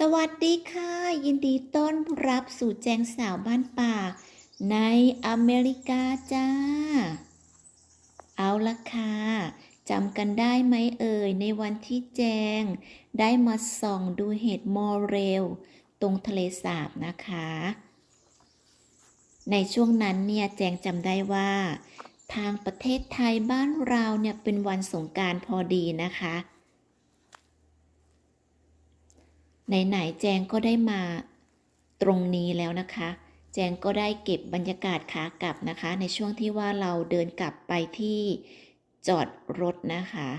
สวัสดีค่ะ ยินดีต้อนรับสู่แจงสาวบ้านป่า ในอเมริกาจ้า เอาละค่ะจำกันได้ไหมเอ่ย ในวันที่แจง ได้มาส่องดูเห็ดมอเรล ตรงทะเลสาบนะคะ ในช่วงนั้นเนี่ยแจงจำได้ว่า ทางประเทศไทยบ้านเราเนี่ยเป็นวันสงการพอดีนะคะ ไหนๆแจงก็ได้มาตรงนี้แล้วนะคะ แจงก็ได้เก็บบรรยากาศขากลับนะคะ ในช่วงที่ว่าเราเดินกลับไปที่จอดรถนะคะ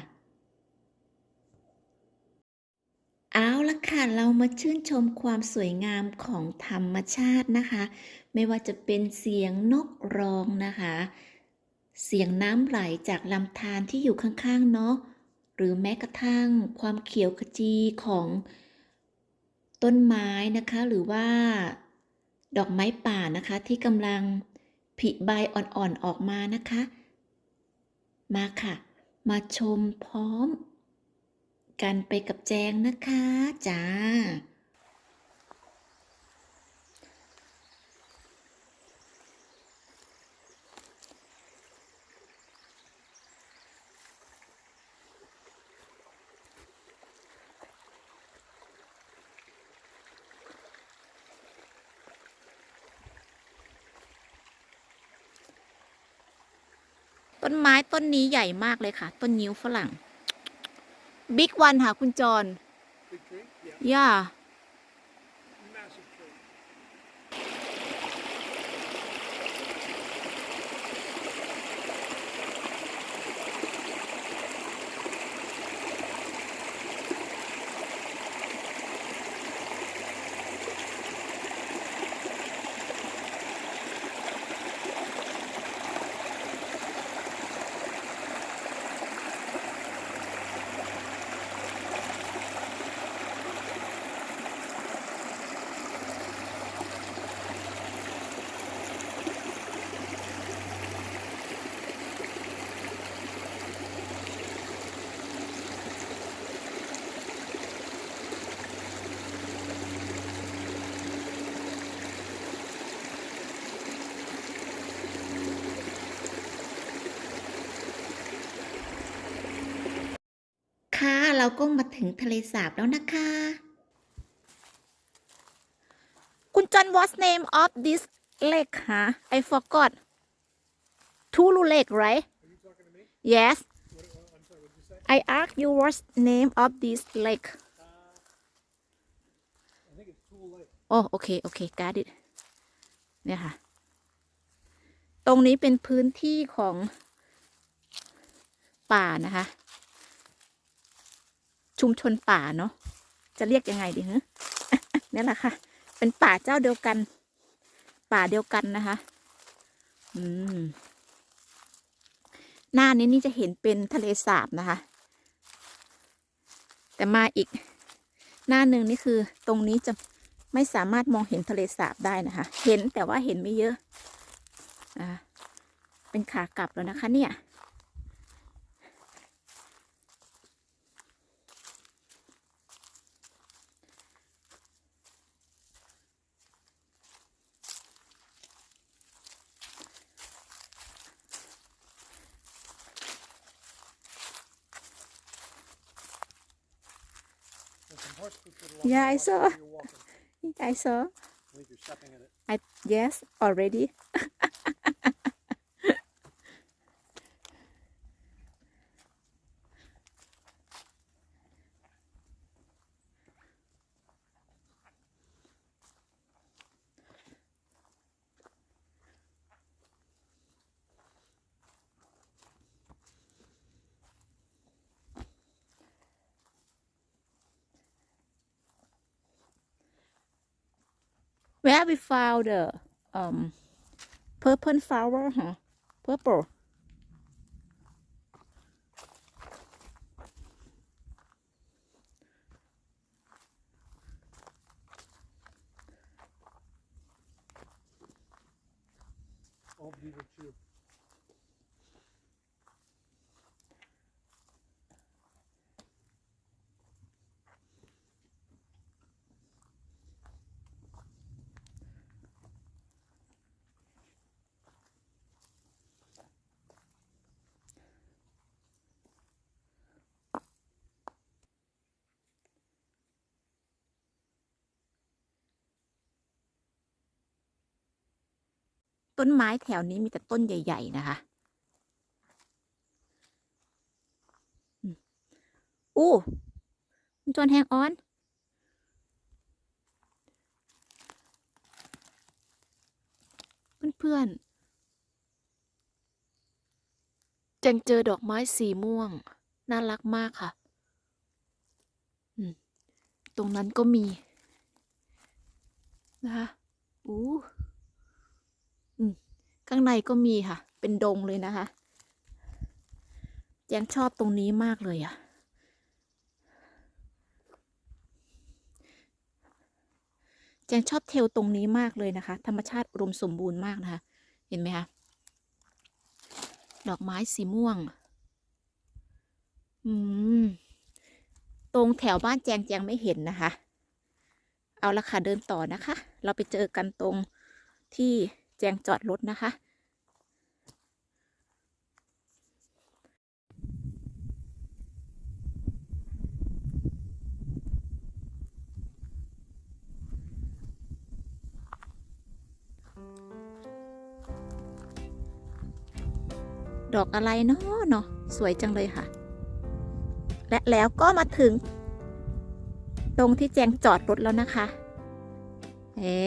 เอาละค่ะ เรามาชื่นชมความสวยงามของธรรมชาตินะคะ ไม่ว่าจะเป็นเสียงนกร้องนะคะ เสียงน้ำไหลจากลำธารที่อยู่ข้างๆเนาะหรือแม้กระทั่งความเขียวขจีของ ต้นไม้นะคะหรือว่า ดอกไม้ป่านะคะที่กำลังผลิใบอ่อนๆออกมานะคะ มาค่ะ มาชมพร้อม กันไปกับแจงนะคะจ้า ต้นไม้ต้นนี้ใหญ่มากเลยค่ะ ต้นนิ้วฝรั่งบิ๊กวันค่ะ คุณจร Big tree? Yeah. เราก็มาถึงทะเลสาบแล้วนะคะ คุณจอน what's name of this lake ฮะ I forgot Tulu Lake right Are you talking to me? Yes What, what, I'm sorry, what did you say? I ask you what's name of this lake I think it's Tool Lake. โอ้โอเคโอเค got it เนี่ยค่ะ ตรงนี้เป็นพื้นที่ของป่านะคะ ชุมชนป่าเนาะจะเรียกยังไงดีฮะเนี่ยแหละค่ะ เป็นป่าเจ้าเดียวกัน ป่าเดียวกันนะคะ อืม หน้านี้นี่จะเห็นเป็นทะเลสาบนะคะ แต่มาอีก หน้าหนึ่งนี่คือตรงนี้จะไม่สามารถมองเห็นทะเลสาบได้นะคะ เห็นแต่ว่าเห็นไม่เยอะ อ่า เป็นขากลับแล้วนะคะเนี่ย Yeah, the I way saw. where You're walking. I saw I think you're stepping in it. I yes already where we found the um purple flower huh? Purple. Beaver ต้นไม้แถวนี้มีแต่ต้นใหญ่ ๆ นะคะอู้จวนแฮงออน เพื่อนๆแจงเจอดอกไม้สีม่วง น่ารักมากค่ะ ตรงนั้นก็มี นะคะอู้ ข้างในก็มีค่ะ เป็นดงเลยนะคะแจงชอบตรงนี้มากเลยอะแจงชอบเทลตรงนี้มากเลยนะคะ ธรรมชาติอุดมสมบูรณ์มากนะคะ เห็นไหมคะ ดอกไม้สีม่วง อืม ตรงแถวบ้านแจงแจงไม่เห็นนะคะ เอาละค่ะเดินต่อนะคะ เราไปเจอกันตรงที่ แจงจอดรถนะคะ ดอกอะไรเนาะเนาะสวยจังเลยค่ะ และแล้วก็มาถึง ตรงที่แจงจอดรถแล้วนะคะ เอ๊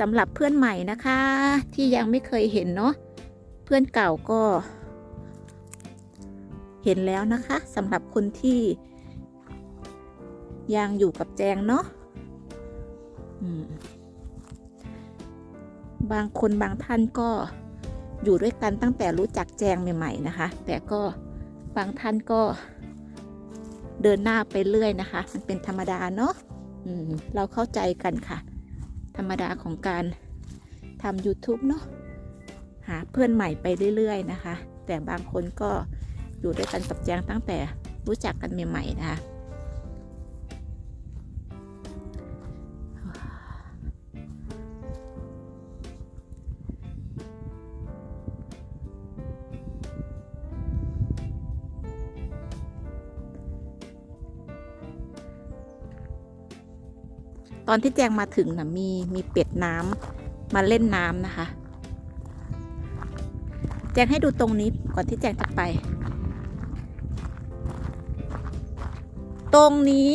สำหรับเพื่อนใหม่นะคะ ที่ยังไม่เคยเห็นเนาะเพื่อนเก่าก็ เห็นแล้วนะคะสำหรับคนที่ยังอยู่กับแจงเนาะบางคนบางท่านก็อยู่ด้วยกันตั้งแต่รู้จักแจงใหม่ๆนะคะ แต่ก็บางท่านก็เดินหน้าไปเรื่อยนะคะ มันเป็นธรรมดาเนาะเราเข้าใจกันค่ะ ธรรมดาของการทำ YouTube เนาะหาเพื่อนใหม่ไปเรื่อย ๆ นะคะ แต่บางคนก็อยู่ด้วยกันกับแจงตั้งแต่รู้จักกันใหม่ ๆ นะคะ ตอนที่แจงมาถึงนะมีมีเป็ดน้ำมาเล่นน้ำนะคะ แจงให้ดูตรงนี้ก่อนที่แจงจะไป ตรงนี้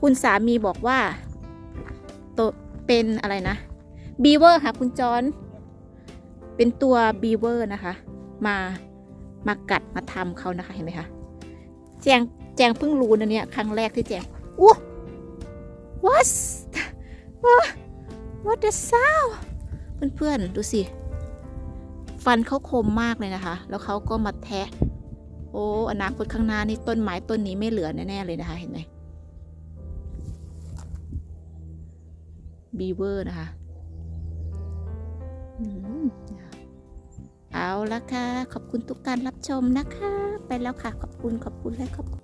คุณสามีบอกว่าตัวเป็นอะไรนะบีเวอร์ค่ะ คุณจอนเป็นตัวบีเวอร์นะคะ มามากัดมาทำเขานะคะเห็นไหมคะแจงแจงเพิ่งรู้นะเนี่ยครั้งแรกที่แจงอู้ what what what the sound เพื่อนๆ ดูสิ ฟันเขาคมมากเลยนะคะ แล้วเขาก็มาแทะ โอ้อนาคตข้างหน้านี่ต้นไม้ต้นนี้ไม่เหลือแน่ๆเลยนะคะ เห็นไหมบีเวอร์นะคะเอาละค่ะ ขอบคุณทุกการรับชมนะคะ ไปแล้วค่ะ ขอบคุณ ขอบคุณ และขอบคุณ